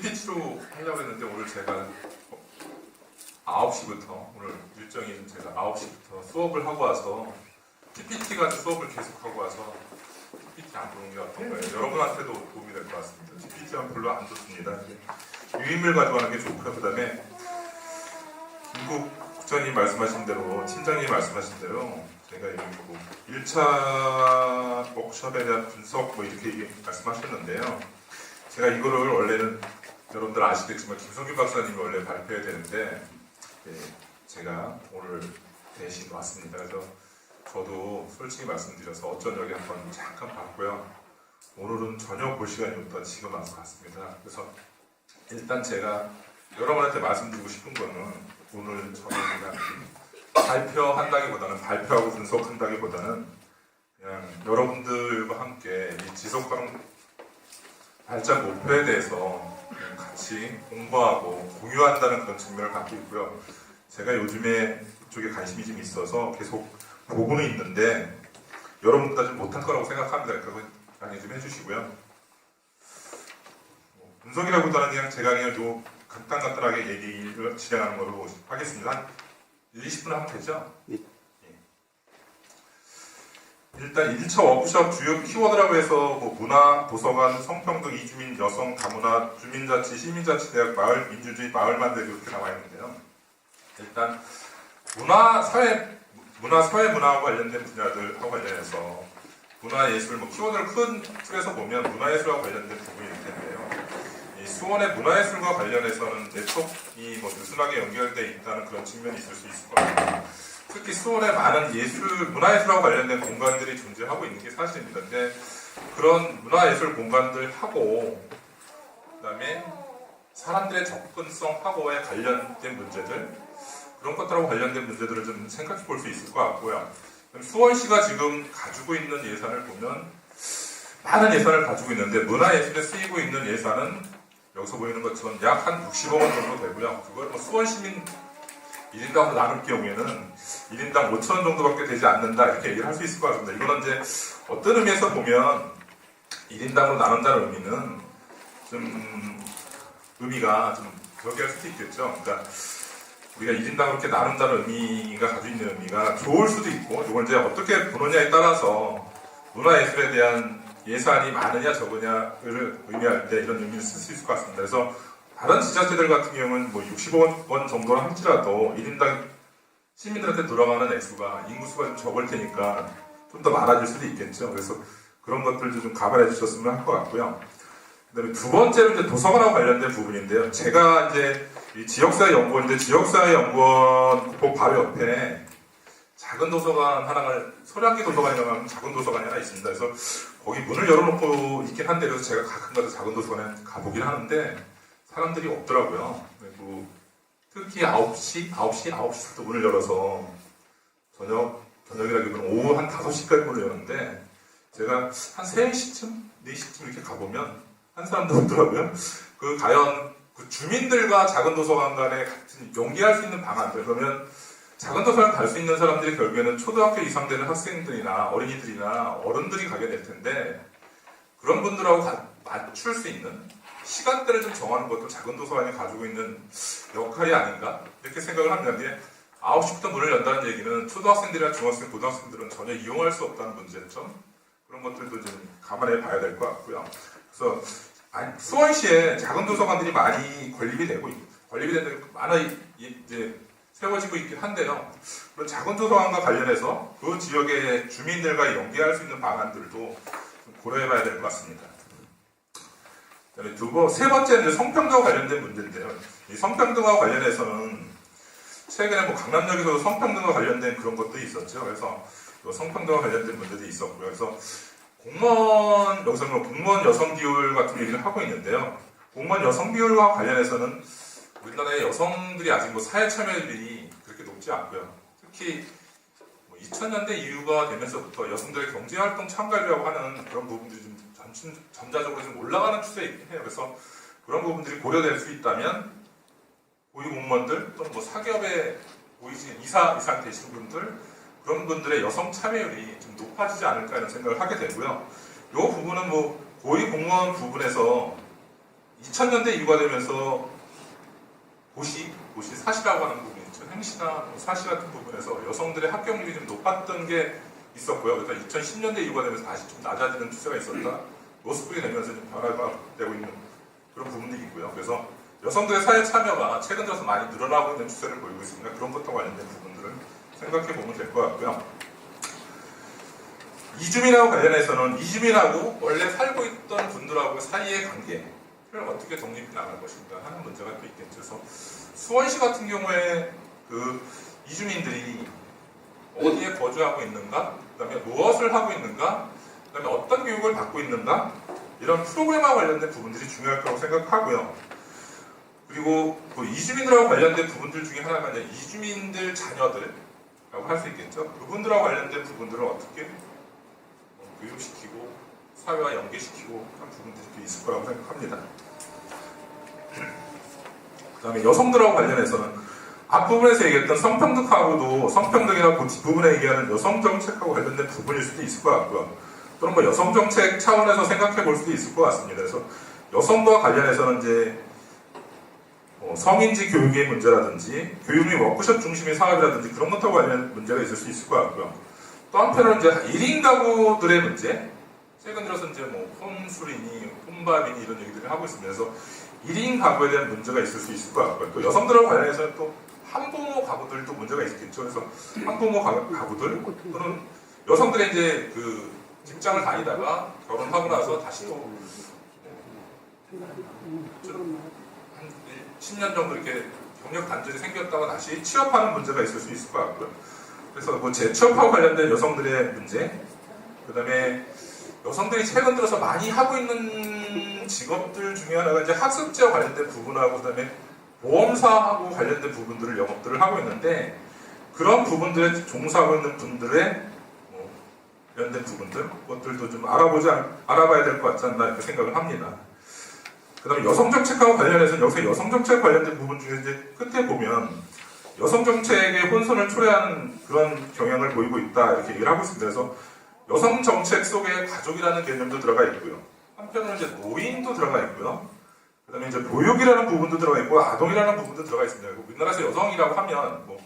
PPT로 하려고 했는데 오늘 제가 9시부터 오늘 일정이 제가 9시부터 수업을 하고 와서 PPT 가지고 수업을 계속 하고 와서 PPT 안 보는 게 어떤가요? 여러분한테도 도움이 될 것 같습니다. PPT는 별로 안 좋습니다. 유인물 하는 게 좋고요. 그 다음에 김국 국장님 말씀하신 대로 팀장님 말씀하신 대로 제가 여기 뭐 1차 워크숍에 대한 분석 뭐 이렇게 말씀하셨는데요. 제가 이거를 원래는 여러분들 아시겠지만 김성규 박사님이 원래 발표해야 되는데 예, 제가 오늘 대신 왔습니다. 그래서 저도 솔직히 말씀드려서 어쩐 여기 한번 잠깐 봤고요. 오늘은 전혀 볼 시간이 없다 지금 와서 갔습니다. 그래서 일단 제가 여러분한테 말씀드리고 싶은 거는 오늘 저는 발표한다기보다는 발표하고 분석한다기보다는 그냥 여러분들과 함께 이 지속 가능 발전 목표에 대해서 같이 공부하고 공유한다는 그런 측면을 갖고 있고요. 제가 요즘에 이쪽에 관심이 좀 있어서 계속 보고는 있는데 여러분보다 좀 못할 거라고 생각합니다. 그거 양해 좀 해주시고요. 뭐 분석이라기보다는 그냥 제가 그냥 요 간단간단하게 얘기를 진행하는 걸로 하겠습니다. 한 20분 하면 되죠? 예. 일단 1차 워크숍 주요 키워드라고 해서 뭐 문화, 도서관, 성평등, 이주민, 여성, 다문화, 주민자치, 시민자치 대학, 마을, 민주주의, 마을 만들기 이렇게 나와 있는데요. 일단 문화, 사회, 문화, 사회 문화와 관련된 분야들하고 관련해서 문화 예술, 뭐 키워드를 큰 틀에서 보면 문화 예술과 관련된 부분일 텐데요. 이 수원의 문화예술과 관련해서는 네트워크이 뭐 느슨하게 연결되어 있다는 그런 측면이 있을 수 있을 것 같아요. 특히 수원에 많은 예술, 문화예술과 관련된 공간들이 존재하고 있는 게 사실입니다. 근데 그런 문화예술 공간들하고 그다음에 사람들의 접근성하고에 관련된 문제들 그런 것들하고 관련된 문제들을 좀 생각해 볼 수 있을 것 같고요. 수원시가 지금 가지고 있는 예산을 보면 많은 예산을 가지고 있는데 문화예술에 쓰이고 있는 예산은 여기서 보이는 것처럼 약 한 60억 원 정도 되고요. 그걸 뭐 수원 시민 1인당으로 나눌 경우에는 1인당 5천 원 정도밖에 되지 않는다 이렇게 얘기를 할 수 있을 것 같습니다. 이거는 이제 어떤 의미에서 보면 1인당으로 나눈다는 의미는 좀 의미가 좀 저기 할 수도 있겠죠. 그러니까 우리가 1인당 그렇게 나눈다는 의미가 가지고 있는 의미가 좋을 수도 있고 이걸 이제 어떻게 보느냐에 따라서 문화예술에 대한 예산이 많으냐 적으냐를 의미할 때 이런 의미를 쓸 수 있을 것 같습니다. 그래서 다른 지자체들 같은 경우는 뭐 60억 원 정도로 할지라도 1인당 시민들한테 돌아가는 액수가 인구수가 좀 적을 테니까 좀 더 많아질 수도 있겠죠. 그래서 그런 것들도 좀 감안해 주셨으면 할 것 같고요. 그다음에 두 번째로 이제 도서관하고 관련된 부분인데요. 제가 이제 이 지역사회 연구원인데 지역사회 연구원 그 바로 옆에 작은 도서관 하나를 소량기 도서관이라고 하는 작은 도서관이 하나 있습니다. 그래서 거기 문을 열어놓고 있긴 한데 그래서 제가 가끔 가서 작은 도서관에 가보긴 하는데 사람들이 없더라고요. 그리고 특히 9시, 9시, 9시부터 문을 열어서 저녁, 저녁이라기보다는 오후 한 5시까지 문을 여는데 제가 한 3시쯤, 4시쯤 이렇게 가보면 한 사람도 없더라고요. 그 과연 그 주민들과 작은 도서관 간에 같은 연계할 수 있는 방안들 그러면 작은 도서관 갈 수 있는 사람들이 결국에는 초등학교 이상 되는 학생들이나 어린이들이나 어른들이 가게 될 텐데 그런 분들하고 가- 맞출 수 있는 시간대를 좀 정하는 것도 작은 도서관이 가지고 있는 역할이 아닌가 이렇게 생각을 합니다. 근데 9시부터 문을 연다는 얘기는 초등학생들이나 중학생, 고등학생들은 전혀 이용할 수 없다는 문제점 그런 것들도 좀 감안해 봐야 될 것 같고요. 그래서 수원시에 작은 도서관들이 많이 건립이 되고 있- 건립이 되는 이- 이제 세워지고 있긴 한데요. 그런 작은 도서관과 관련해서 그 지역의 주민들과 연계할 수 있는 방안들도 좀 고려해봐야 될 것 같습니다. 그다음에 두고 세 번째는 성평등과 관련된 문제인데요. 이 성평등과 관련해서는 최근에 뭐 강남역에서 성평등과 관련된 그런 것도 있었죠. 그래서 이 성평등과 관련된 문제도 있었고요. 그래서 공무원 여기서 뭐 공무원 여성 비율 같은 얘기를 하고 있는데요. 공무원 여성 비율과 관련해서는 우리나라의 여성들이 아직 뭐 사회 참여율이 그렇게 높지 않고요. 특히 뭐 2000년대 이후가 되면서부터 여성들의 경제활동 참가율이라고 하는 그런 부분들이 좀 점점, 점자적으로 좀 올라가는 추세에 있긴 해요. 그래서 그런 부분들이 고려될 수 있다면 고위 공무원들 또는 뭐 사기업에 보이신 이사 이상 되신 분들 그런 분들의 여성 참여율이 좀 높아지지 않을까 이런 생각을 하게 되고요. 이 부분은 뭐 고위 공무원 부분에서 2000년대 이후가 되면서 고시, 고시 사시라고 하는 있죠. 행시나 뭐 사시 같은 부분에서 여성들의 합격률이 좀 높았던 게 있었고요. 그래서 2010년대 이후가 되면서 다시 좀 낮아지는 추세가 있었다. 노스쿨이 되면서 좀 변화가 되고 있는 그런 부분들이 있고요. 그래서 여성들의 사회 참여가 최근 들어서 많이 늘어나고 있는 추세를 보이고 있습니다. 그런 것과 관련된 부분들을 생각해 보면 될 것 같고요. 이주민하고 관련해서는 이주민하고 원래 살고 있던 분들하고 사이의 관계 를 어떻게 독립해 나갈 것인가 하는 문제가 또 있겠죠. 그래서 수원시 같은 경우에 그 이주민들이 어디에 거주하고 있는가, 그다음에 무엇을 하고 있는가, 그다음에 어떤 교육을 받고 있는가 이런 프로그램과 관련된 부분들이 중요할 거라고 생각하고요. 그리고 그 이주민들하고 관련된 부분들 중에 하나가 이제 이주민들 자녀들이라고 할 수 있겠죠. 그분들하고 관련된 부분들을 어떻게 어, 교육시키고 사회와 연계시키고 한 부분들이 또 있을 거라고 생각합니다. 그 다음에 여성들하고 관련해서는 앞부분에서 얘기했던 성평등하고도 성평등이나 그 뒷부분에 얘기하는 여성 정책하고 관련된 부분일 수도 있을 것 같고요. 또는 뭐 여성 정책 차원에서 생각해 볼 수도 있을 것 같습니다. 그래서 여성과 관련해서는 이제 뭐 성인지 교육의 문제라든지 교육 및 워크숍 중심의 사업이라든지 그런 것하고 관련된 문제가 있을 수 있을 것 같고요. 또 한편으로는 이제 1인 가구들의 문제, 최근 들어서 이제 뭐 홈술이니 홈밥이니 이런 얘기들을 하고. 그래서 1인 가구에 대한 문제가 있을 수 있을 것 같고요. 또 여성들하고 관련해서는 또 한부모 가구들도 문제가 있겠죠. 그래서 한부모 가- 가구들 또는 여성들이 이제 그 직장을 다니다가 결혼하고 나서 다시 또 한 10년 정도 이렇게 경력 단절이 생겼다가 다시 취업하는 문제가 있을 수 있을 것 같고요. 그래서 뭐 재취업하고 관련된 여성들의 문제, 그 다음에 여성들이 최근 들어서 많이 하고 있는 직업들 중에 하나가 이제 학습지와 관련된 부분하고 그다음에 보험사하고 관련된 부분들을 영업들을 하고 있는데 그런 부분들에 종사하고 있는 분들의 뭐 관련된 부분들 그것들도 좀 알아보지 않- 알아봐야 될 것 같지 않나 이렇게 생각을 합니다. 그다음에 여성 정책하고 관련해서 여기서 여성 정책 관련된 부분 중에 이제 끝에 보면 여성 정책의 혼선을 초래하는 그런 경향을 보이고 있다 이렇게 얘기를 하고 있습니다. 그래서 여성 정책 속에 가족이라는 개념도 들어가 있고요. 한편으로는 이제 노인도 들어가 있고요. 그 다음에 이제 보육이라는 부분도 들어가 있고 아동이라는 부분도 들어가 있습니다. 우리나라에서 여성이라고 하면 뭐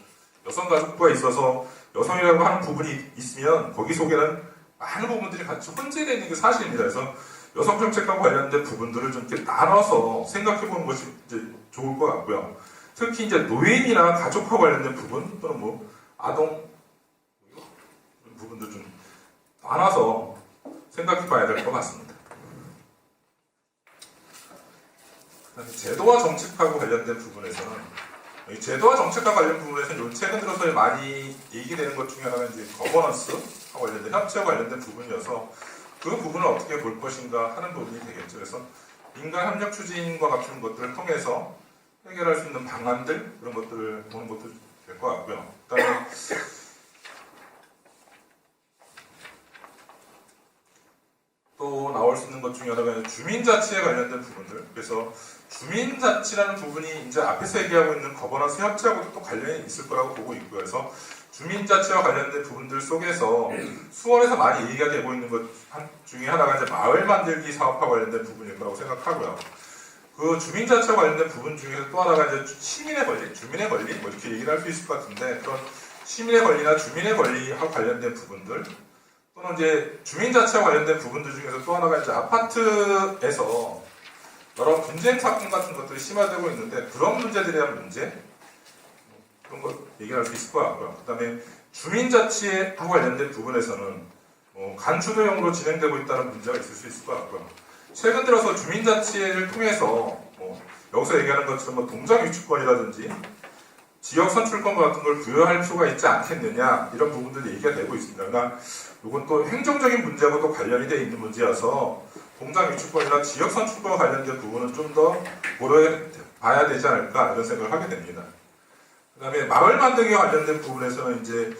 여성 가족부가 있어서 여성이라고 하는 부분이 있으면 거기 속에는 많은 부분들이 같이 혼재되어 있는 게 사실입니다. 그래서 여성 정책과 관련된 부분들을 좀 이렇게 나눠서 생각해 보는 것이 이제 좋을 것 같고요. 특히 이제 노인이나 가족과 관련된 부분 또는 뭐 아동 부분들 좀 나눠서 생각해 봐야 될 것 같습니다. 그다음에 제도와 정책하고 관련된 부분에서는 이 제도와 정책과 관련 부분에서는 요 최근 들어서 많이 얘기되는 것 중에 하나가 이제 거버넌스와 관련된 협치와 관련된 부분이어서 그 부분을 어떻게 볼 것인가 하는 부분이 되겠죠. 그래서 민간 협력 추진과 같은 것들을 통해서 해결할 수 있는 방안들 그런 것들을 보는 것도 될 것 같고요. 그다음에 또 나올 수 있는 것 중에 하나가 주민자치에 관련된 부분들. 그래서 주민자치라는 부분이 이제 앞에서 얘기하고 있는 거버넌스 협치하고도 또 관련이 있을 거라고 보고 있고요. 그래서 주민자치와 관련된 부분들 속에서 수원에서 많이 얘기가 되고 있는 것 한- 중에 하나가 이제 마을 만들기 사업과 관련된 부분일 거라고 생각하고요. 그 주민자치와 관련된 부분 중에서 또 하나가 이제 시민의 권리, 주민의 권리, 뭐 이렇게 얘기를 할 수 있을 것 같은데 그런 시민의 권리나 주민의 권리와 관련된 부분들 또는 이제 주민자치와 관련된 부분들 중에서 또 하나가 이제 아파트에서 여러 분쟁 사건 같은 것들이 심화되고 있는데 그런 문제들에 대한 문제 뭐 그런 걸 얘기할 수 있을 것 같고요. 그다음에 주민자치와 관련된 부분에서는 뭐 간추도형으로 진행되고 있다는 문제가 있을 수 있을 것 같고요. 최근 들어서 주민자치를 통해서 뭐 여기서 얘기하는 것처럼 뭐 동장 유치권이라든지 지역 선출권 같은 걸 부여할 필요가 있지 않겠느냐 이런 부분들이 얘기가 되고 있습니다. 그러나 이건 또 행정적인 문제하고도 관련이 되어 있는 문제여서 공장 유치권이나 지역 선출권과 관련된 부분은 좀 더 고려해 봐야 되지 않을까 이런 생각을 하게 됩니다. 그다음에 마을 만들기와 관련된 부분에서는 이제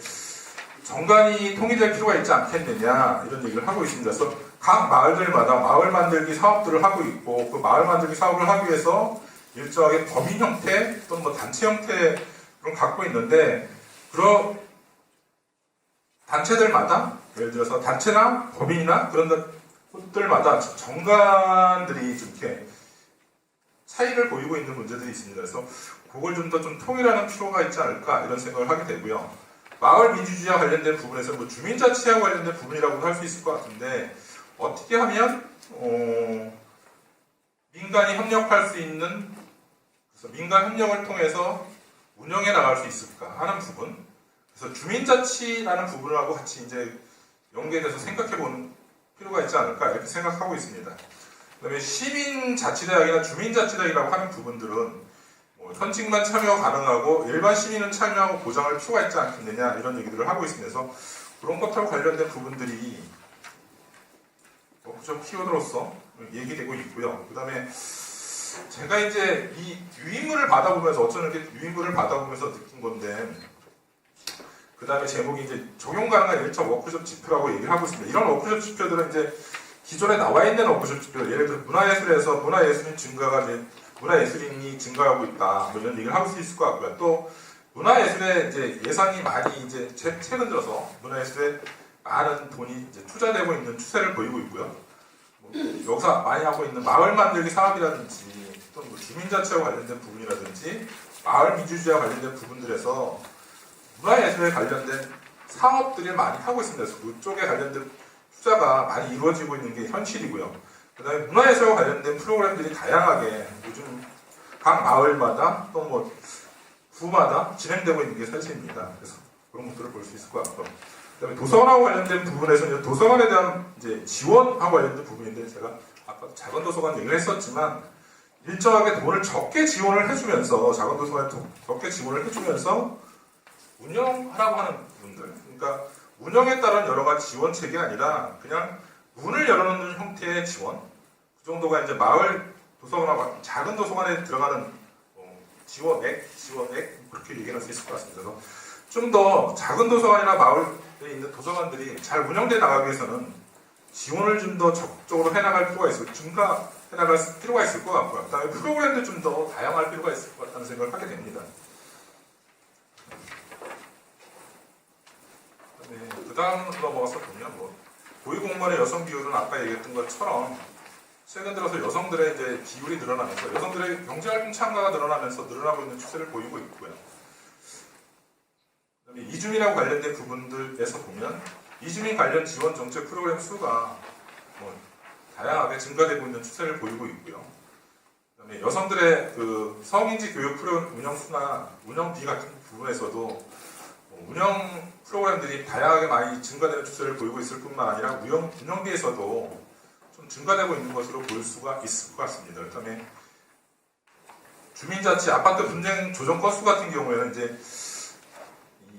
정관이 통일될 필요가 있지 않겠느냐 이런 얘기를 하고 있습니다. 그래서 각 마을들마다 마을 만들기 사업들을 하고 있고 그 마을 만들기 사업을 하기 위해서 일정하게 법인 형태 또는 뭐 단체 형태를 갖고 있는데 그런 단체들마다 예를 들어서 단체나 법인이나 그런 것들마다 정관들이 좀 이렇게 차이를 보이고 있는 문제들이 있습니다. 그래서 그걸 좀더좀 통일하는 필요가 있지 않을까 이런 생각을 하게 되고요. 마을 민주주의와 관련된 부분에서 뭐 주민자치와 관련된 부분이라고도 할 수 있을 것 같은데 어떻게 하면 어, 민간이 협력할 수 있는 그래서 민간 협력을 통해서 운영해 나갈 수 있을까 하는 부분 그래서 주민자치라는 부분하고 같이 이제 연계돼서 생각해 보는 필요가 있지 않을까 이렇게 생각하고 있습니다. 그다음에 시민자치대학이나 주민자치대학이라고 하는 부분들은 뭐 현직만 참여 가능하고 일반 시민은 참여하고 보장할 필요가 있지 않겠느냐 이런 얘기들을 하고. 그래서 그런 것하고 관련된 부분들이 좀 키워드로서 얘기되고 있고요. 그 다음에 제가 이제 이 유인물을 받아보면서 어쩌면 이렇게 유인물을 받아보면서 느낀 건데 그 다음에 제목이 이제 적용 가능한 1차 워크숍 지표라고 얘기를 하고 있습니다. 이런 워크숍 지표들은 이제 기존에 나와 있는 워크숍 지표, 예를 들어 문화예술에서 문화예술인 증가가 이제 문화예술인이 증가하고 있다, 뭐 이런 얘기를 할 수 있을 것 같고요. 또 문화예술에 이제 예산이 많이 이제 최- 최근 들어서 문화예술에 많은 돈이 투자되고 있는 추세를 보이고 있고요. 뭐 여기서 많이 하고 있는 마을 만들기 사업이라든지 또뭐 주민자치와 관련된 부분이라든지 마을 민주주의와 관련된 부분들에서 문화예술에 관련된 사업들이 많이 하고 있습니다. 그래서 그쪽에 관련된 투자가 많이 이루어지고 있는 게 현실이고요. 그 다음에 문화예술과 관련된 프로그램들이 다양하게 요즘 각 마을마다 또 뭐 구마다 진행되고 있는 게 사실입니다. 그래서 그런 것들을 볼 수 있을 것 같고. 그 다음에 도서관하고 관련된 부분에서는 도서관에 대한 이제 지원하고 관련된 부분인데 제가 아까 작은 도서관 얘기를 했었지만 일정하게 돈을 적게 지원을 해주면서 작은 도서관에 도- 적게 지원을 해주면서 운영하라고 하는 분들 그러니까 운영에 따른 여러 가지 지원책이 아니라 그냥 문을 열어놓는 형태의 지원 그 정도가 이제 마을 도서관하고 작은 도서관에 들어가는 어, 지원액, 지원액 그렇게 얘기할 수 있을 것 같습니다. 그래서 좀 더 작은 도서관이나 마을에 있는 도서관들이 잘 운영돼 나가기 위해서는 지원을 좀 더 적극적으로 해나갈 필요가 있을 증가 해 나갈 필요가 있을 것 같고요. 그다음에 프로그램도 좀 더 다양할 필요가 있을 것 같다는 생각을 하게 됩니다. 네, 그 다음으로 넘어가서 보면 뭐 고위공무원의 여성 비율은 아까 얘기했던 것처럼 최근 들어서 여성들의 이제 비율이 늘어나면서 여성들의 경제활동 참가가 늘어나면서 늘어나고 있는 추세를 보이고 있고요. 이주민하고 관련된 부분들에서 보면 이주민 관련 지원 정책 프로그램 수가 뭐 다양하게 증가되고 있는 추세를 보이고 있고요. 그다음에 여성들의 그 성인지 교육 프로그램 운영 수나 운영비 같은 부분에서도 뭐 운영 프로그램들이 다양하게 많이 증가되는 추세를 보이고 있을 뿐만 아니라 운영, 운영비에서도 좀 증가되고 있는 것으로 볼 수가 있을 것 같습니다. 그다음에 주민자치 아파트 분쟁 조정 건수 같은 경우에는 이제 이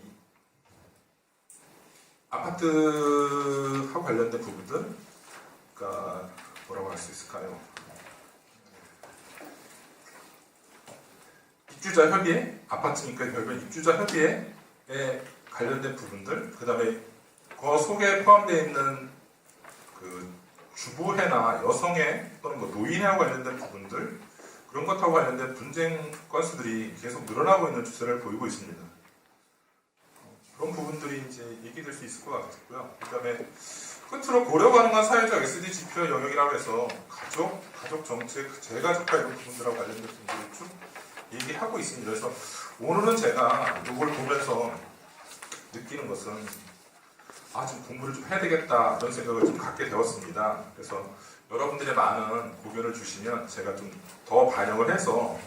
아파트하고 관련된 부분들, 그러니까 뭐라고 할 수 있을까요? 입주자 협의회, 아파트니까 결국엔 입주자 협의회에 관련된 부분들, 그 다음에 그 속에 포함되어 있는 그 주부회나 여성회 또는 뭐 노인회와 관련된 부분들 그런 것하고 관련된 분쟁 건수들이 계속 늘어나고 있는 추세를 보이고 있습니다. 그런 부분들이 이제 얘기될 수 있을 것 같고요. 그다음에 끝으로 고려 가능한 사회적 SD 지표 영역이라고 해서 가족, 가족 정책, 재가족과 이런 부분들하고 관련된 부분들을 쭉 얘기하고 있습니다. 그래서 오늘은 제가 이걸 보면서 느끼는 것은 아, 좀 공부를 좀 해야 되겠다 이런 생각을 좀 갖게 되었습니다. 그래서 여러분들의 많은 고견을 주시면 제가 좀 더 반영을 해서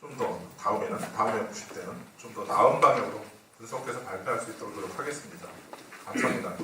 좀 더 다음에는 다음에 보실 때는 좀 더 나은 방향으로 분석해서 발표할 수 있도록 노력하겠습니다. 감사합니다.